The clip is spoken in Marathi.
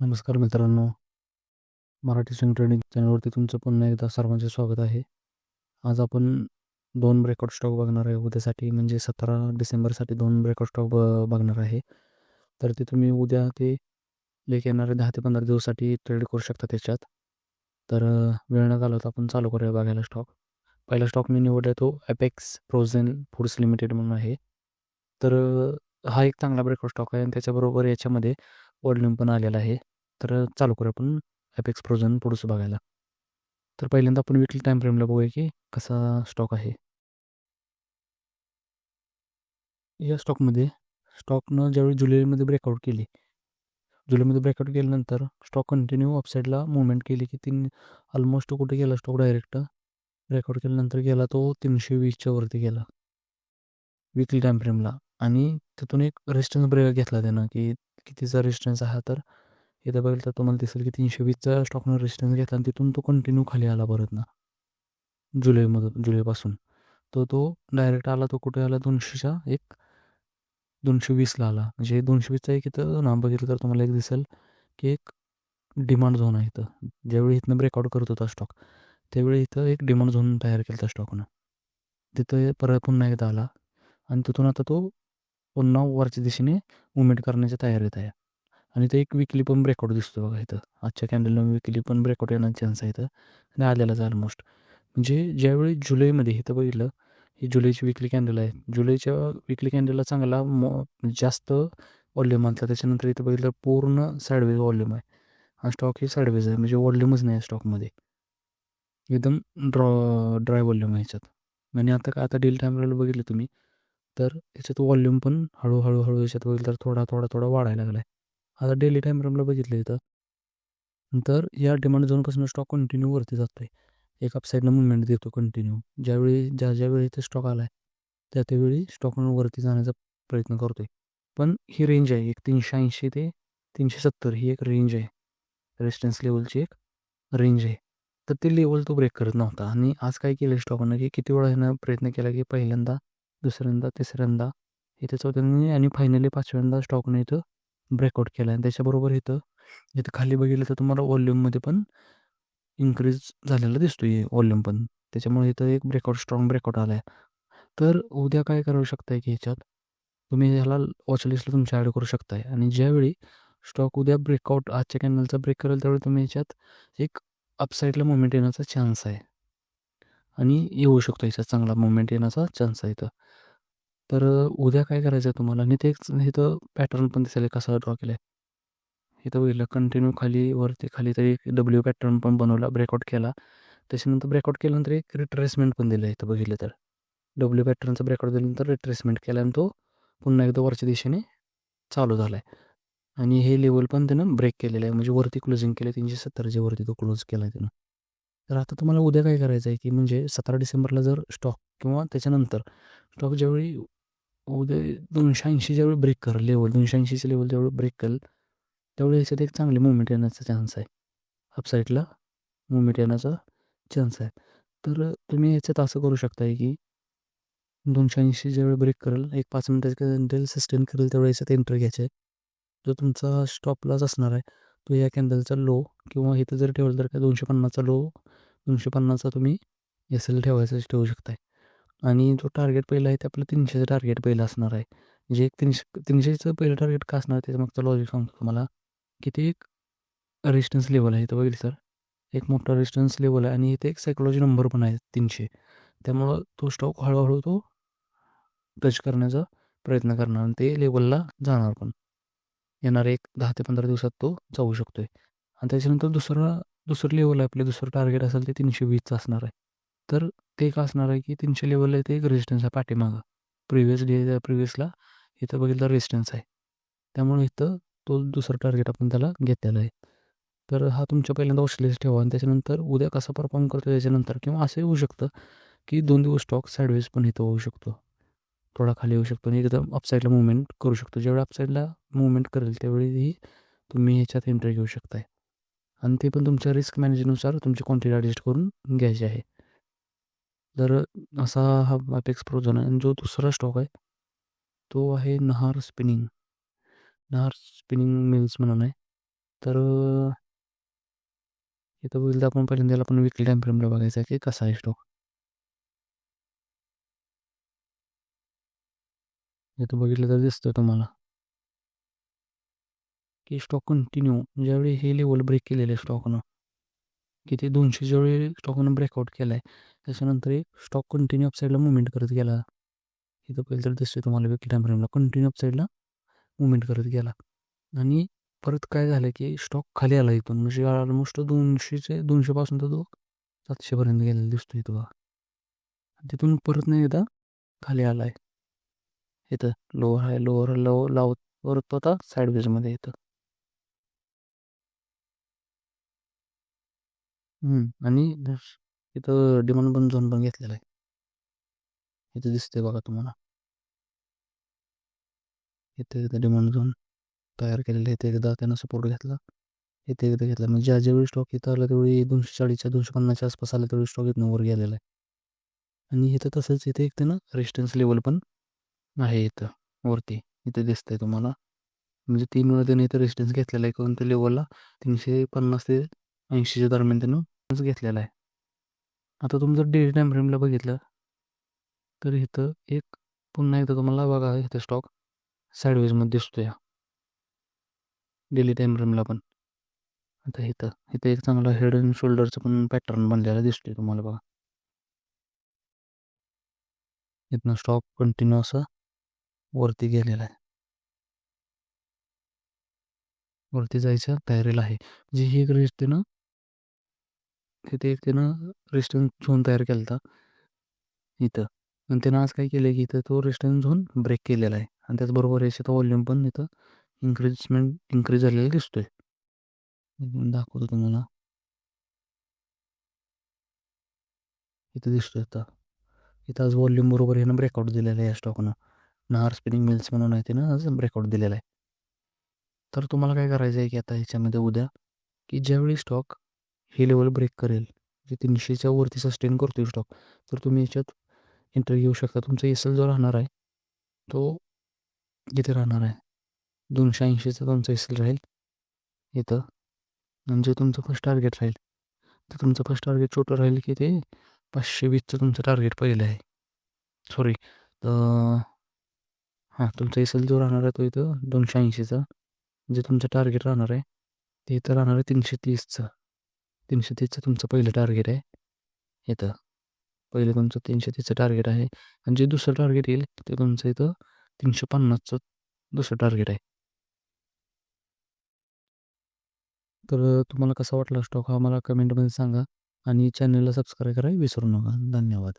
नमस्कार मित्रांनो. मराठी स्विंग ट्रेडिंग चॅनलवरती तुमचं पुन्हा एकदा सर्वांचे स्वागत आहे. आज आपण दोन ब्रेकआउट स्टॉक बघणार आहे. उद्यासाठी म्हणजे सतरा डिसेंबरसाठी दोन ब्रेकआउट स्टॉक ब बघणार आहे. तर ते तुम्ही उद्या ते लेख येणारे दहा ते पंधरा दिवसासाठी ट्रेड करू शकता त्याच्यात. तर वेळ न घालवता आपण चालू करूया बघायला स्टॉक पहिला स्टॉक मी निवडला तो ॲपेक्स फ्रोझन फूड्स लिमिटेड म्हणून आहे. तर हा एक चांगला ब्रेकआउट स्टॉक आहे आणि त्याच्याबरोबर याच्यामध्ये वॉल्यूम पण आलेला आहे. तर चालू करू आपण ॲपेक्स फ्रोझन पुढचं बघायला. तर पहिल्यांदा आपण विकली टाईम फ्रेमला बघूया की कसा स्टॉक आहे. या स्टॉकमध्ये स्टॉकनं ज्यावेळी जुलैमध्ये ब्रेकआउट केली जुलैमध्ये ब्रेकआउट केल्यानंतर स्टॉक कंटिन्यू अपसाईडला मुवमेंट केली की तीन ऑलमोस्ट कुठे गेला स्टॉक डायरेक्ट ब्रेकआउट केल्यानंतर गेला तो तीनशे वीसच्या वरती गेला. विकली टाईम फ्रेमला आणि तिथून एक रेस्टन्स ब्रेक घेतला त्यानं की कितीचा रेस्टन्स आहे तर? इथं बघितलं तर तुम्हाला दिसेल की तीनशे वीसचा स्टॉकनं रेजिस्टन्स घेतला आणि तिथून तो कंटिन्यू खाली आला परत ना. जुलैमधून जुलैपासून तो तो डायरेक्ट आला तो कुठे आला? दोनशेच्या एक दोनशे वीसला आला. म्हणजे दोनशे वीसचा एक इथं नाम बघितलं तर तुम्हाला एक दिसेल की एक डिमांड झोन आहे इथं. ज्यावेळी इथनं ब्रेकआउट करत होता स्टॉक त्यावेळी इथं एक डिमांड झोन तयार केला होता स्टॉकनं तिथं परत पुन्हा एकदा आला आणि तिथून आता तो पुन्हा वरच्या दिशेने मुवमेंट करण्याच्या तयारीत आहे. आणि ते एक विकली पण ब्रेकआउट दिसतो बघा इथं. आजच्या कॅन्डलनं विकली पण ब्रेकआउट येण्याचा चान्स आहे इथं. आणि आलेलाच ऑलमोस्ट म्हणजे ज्यावेळी जुलैमध्ये इथं बघितलं ही जुलैची विकली कॅन्डल आहे. जुलैच्या विकली कॅन्डलला चांगला मो जास्त वॉल्यूम आणला त्याच्यानंतर इथं बघितलं पूर्ण साईडवेज वॉल्यूम आहे. हा स्टॉक ही साईडवेज आहे. म्हणजे वॉल्यूमच नाही स्टॉकमध्ये एकदम ड्रॉ ड्राय वॉल्यूम आहे ह्याच्यात. आणि आता का आता डील टायमला बघितलं तुम्ही तर याच्यात वॉल्यूम पण हळूहळू हळू याच्यात बघितलं तर थोडा थोडा थोडा वाढायला लागला आहे आता डेली टाईम फ्रेमला बघितलं इथं तर या डिमांड झोनपासून स्टॉक कंटिन्यू वरती जातो आहे एक अपसाईडनं मुवमेंट देतो कंटिन्यू ज्यावेळी ज्या ज्यावेळी इथे स्टॉक आला आहे त्या त्यावेळी स्टॉक वरती जाण्याचा प्रयत्न करतो आहे पण ही रेंज आहे एक तीनशे ऐंशी ते तीनशे सत्तर ही एक रेंज आहे. रेजिस्टन्स लेवलची एक रेंज आहे. तर ते लेवल तो ब्रेक करत नव्हता. आणि आज काय केलं स्टॉकनं की किती वेळा ह्यानं प्रयत्न केला की पहिल्यांदा दुसऱ्यांदा तिसऱ्यांदा. इथे चौथ्यांदा आणि फायनली पाचव्यांदा स्टॉकने इथं ब्रेकआउट केला आणि त्याच्याबरोबर इथं इथं खाली बघितलं तर तुम्हाला व्हॉल्यूममध्ये पण इन्क्रीज झालेला दिसतो आहे वॉल्यूम पण. त्याच्यामुळे इथं एक ब्रेकआउट स्ट्रॉंग ब्रेकआउट आला आहे तर उद्या काय करू शकताय की ह्याच्यात? तुम्ही ह्याला वॉचलिस्टला तुमच्या ॲड करू शकताय. आणि ज्यावेळी स्टॉक उद्या ब्रेकआउट आजच्या कॅनलचा ब्रेक करेल त्यावेळी तुम्ही ह्याच्यात एक अपसाईडला मुवमेंट येण्याचा चान्स आहे. आणि येऊ शकतो याच्यात चांगला मुवमेंट येण्याचा चान्स आहे इथं. तर उद्या काय करायचं आहे तुम्हाला? आणि तेच इथं पॅटर्न पण दिसायला कसा ड्रॉ केला आहे इथं बघितलं कंटिन्यू खाली वरती खाली तरी एक डब्ल्यू पॅटर्न पण बनवला ब्रेकआउट केला. त्याच्यानंतर ब्रेकआउट केल्यानंतर एक रिट्रेसमेंट पण दिलं इथं बघितलं तर. डब्ल्यू पॅटर्नचा ब्रेकआउट दिल्यानंतर रिट्रेसमेंट केला आणि तो पुन्हा एकदा वरच्या दिशेने चालू झाला आहे आणि हे लेवल पण त्यानं ब्रेक केलेलं आहे. म्हणजे वरती क्लोजिंग केलं आहे तीनशे सत्तरच्या वरती तो क्लोज केला आहे त्यानं. तर आता तुम्हाला उद्या काय करायचं आहे की म्हणजे सतरा डिसेंबरला जर स्टॉक किंवा त्याच्यानंतर स्टॉक ज्यावेळी उद्या दोनशे ऐंशी ज्यावेळी ब्रेक करेल लेवल दोनशे ऐंशीचे लेवल ज्यावेळी ब्रेक करेल त्यावेळी याच्यात एक चांगली मुवमेंट येण्याचा चान्स आहे. अपसाईडला मुवमेंट येण्याचा चान्स आहे. तर तुम्ही याच्यात असं करू शकताय की दोनशे ऐंशी ज्यावेळी ब्रेक करेल एक पाच मिनटाच्या सस्टेन करेल त्यावेळी याच्यात एंटर घ्यायचं आहे. जो तुमचा स्टॉपलाच असणार आहे तो या कॅन्डलचा लो किंवा इथं जर ठेवलं तर काय दोनशे पन्नासचा लो दोनशे पन्नासचा तुम्ही एस एल ठेवायचं ठेवू शकताय. आणि जो टार्गेट पहिला आहे ते आपलं तीनशेचं टार्गेट पहिलं असणार आहे. जे एक तीनशे तीनशेचं पहिलं टार्गेट का असणार त्याचं मागचं लॉजिक सांगतो तुम्हाला. की ते एक रेजिस्टन्स लेवल आहे इथं बघितलं सर एक मोठा रेजिस्टन्स लेवल आहे आणि इथे एक सायकोलॉजी नंबर पण आहे तीनशे. त्यामुळं तो स्टॉक हळूहळू तो टच करण्याचा प्रयत्न करणार आणि ते लेवलला जाणार पण. येणार एक दहा ते पंधरा दिवसात तो जाऊ शकतो आहे आणि त्याच्यानंतर दुसरा दुसरं लेवल आहे आपले दुसरं टार्गेट असेल ते तीनशे वीसचं असणार आहे. तर ते एक असणार आहे की तीनशे लेवलला ते एक रेजिस्टन्स आहे पाठीमागं. प्रिव्हियस डे प्रिव्हियसला इथं बघितलं रेजिस्टन्स आहे. त्यामुळे इथं तो दुसरं टार्गेट आपण त्याला घेतलेला आहे. तर हा तुमच्या पहिल्यांदा वॉचलिस्ट ठेवा आणि त्याच्यानंतर उद्या कसा परफॉर्म करतो त्याच्यानंतर किंवा असंही होऊ शकतं की दोन दिवस स्टॉक साईडवेज पण इथं होऊ शकतो. थोडा खाली येऊ शकतो आणि एकदम अपसाईडला मुवमेंट करू शकतो. ज्यावेळी अपसाईडला मुवमेंट करेल त्यावेळीही तुम्ही ह्याच्यात एंट्री घेऊ शकताय. आणि ते पण तुमच्या रिस्क मॅनेजनुसार तुमची क्वांटिटी ॲडजस्ट करून घ्यायची आहे. तर असा हा अपेक्स प्रो आहे आणि जो दुसरा स्टॉक आहे तो आहे Nahar spinning Nahar spinning mills म्हणून आहे. तर इथं बघितलं तर आपण पहिल्यांदा आपण विकली टाईम फ्रेमला बघायचा आहे की कसा आहे स्टॉक इथं बघितलं तर दिसतं तुम्हाला. की स्टॉक कंटिन्यू ज्यावेळी हे लेवल ब्रेक केलेले स्टॉकनं की ते दोनशे ज्यावेळी स्टॉकनं ब्रेकआउट केला आहे त्याच्यानंतर एक स्टॉक कंटिन्यू अपसाईडला मुवमेंट करत गेला. इथं पहिलं तर दिसतोय तुम्हाला वेगळी टाइम फ्रेमला कंटिन्यू अपसाईडला मुवमेंट करत गेला. आणि परत काय झालं की स्टॉक खाली आला इथून. म्हणजे ऑलमोस्ट दोनशेचे दोनशेपासून तर तो सातशेपर्यंत गेलेला दिसतो इथं बघा. तिथून परत नाही एकदा खाली आला आहे इथं लोअर आहे लोअर लो लावत परत तो आता साईडवेजमध्ये येतं. हम्म, आणि दस- इथं डिमांड पण झोन पण घेतलेला आहे. इथं दिसतंय बघा तुम्हाला. इथे एकदा डिमांड झोन तयार केलेलं आहे. इथे एकदा त्यानं सपोर्ट घेतला. इथे एकदा घेतला. म्हणजे ज्या ज्यावेळी स्टॉक इथं आला त्यावेळी दोनशे चाळीसच्या दोनशे पन्नासच्या आसपास आला त्यावेळी स्टॉक इथनं वर गेलेला आहे. आणि इथं तसंच इथे एक त्यानं रेजिस्टन्स लेवल पण आहे इथं वरती. इथे दिसतंय तुम्हाला. म्हणजे तीन वेळा त्याने इथं रेजिस्टन्स घेतलेला आहे. कोणत्या लेवलला तीनशे पन्नास ते ऐंशीच्या दरम्यान त्यानं घेतलेला आहे. आता तुम्ही जर डेली टाईम फ्रेमला बघितलं तर इथं एक पुन्हा एकदा तुम्हाला बघा इथं स्टॉक साईडवेजमध्ये दिसतो या डेली टाईम फ्रेमला पण. आता इथं इथं एक चांगला हेड अँड शोल्डरचं पण पॅटर्न बनलेला दिसतोय तुम्हाला बघा. इथनं स्टॉक कंटिन्यू असा वरती गेलेला आहे. वरती जायच्या तयारीला आहे. जी ही एक रेस्ट ना तिथे एक त्यानं रेस्टॉरंट झोन तयार केला होता इथं. आणि त्यानं आज काय केलं की इथं तो रेस्टॉरंट झोन ब्रेक केलेला आहे. आणि त्याचबरोबर याच्यात वॉल्यूम पण इथं इन्क्रीजमेंट इन्क्रीज झालेला दिसतोय. दाखवतो तुम्हाला. इथं दिसतोय आता. इथं आज वॉल्यूम बरोबर यानं ब्रेकआउट दिलेला आहे या स्टॉकनं नार स्पिनिंग मिल्स म्हणून आहे त्यानं आज ब्रेकआउट दिलेला आहे. तर तुम्हाला काय करायचं आहे की आता ह्याच्यामध्ये उद्या की ज्यावेळी स्टॉक हे लेवल ब्रेक करेल. जे तीनशेच्या वरती सस्टेन करतो आहे स्टॉक तर तुम्ही याच्यात एंट्री घेऊ शकता. तुमचा एस एल जो राहणार आहे तो इथे राहणार आहे. दोनशे ऐंशीचा तुमचा एस एल राहील इथं. म्हणजे तुमचं फर्स्ट टार्गेट राहील तर तुमचं फर्स्ट टार्गेट छोटं राहील की ते पाचशे वीसचं तुमचं टार्गेट पहिलं आहे. सॉरी तर हां तुमचा एस एल जो राहणार आहे तो इथं दोनशे ऐंशीचा. जे तुमचं टार्गेट राहणार आहे ते इथं राहणार आहे तीनशे तीसचं. तीनशे तीसचं तुमचं पहिलं टार्गेट आहे. येतं पहिलं तुमचं तीनशे तीसचं टार्गेट आहे. आणि जे दुसरं टार्गेट येईल ते तुमचं इथं तीनशे पन्नासचं दुसरं टार्गेट आहे. तर तुम्हाला कसा वाटला स्टॉक हा मला कमेंटमध्ये सांगा. आणि चॅनलला सबस्क्राईब करायला विसरू नका. धन्यवाद.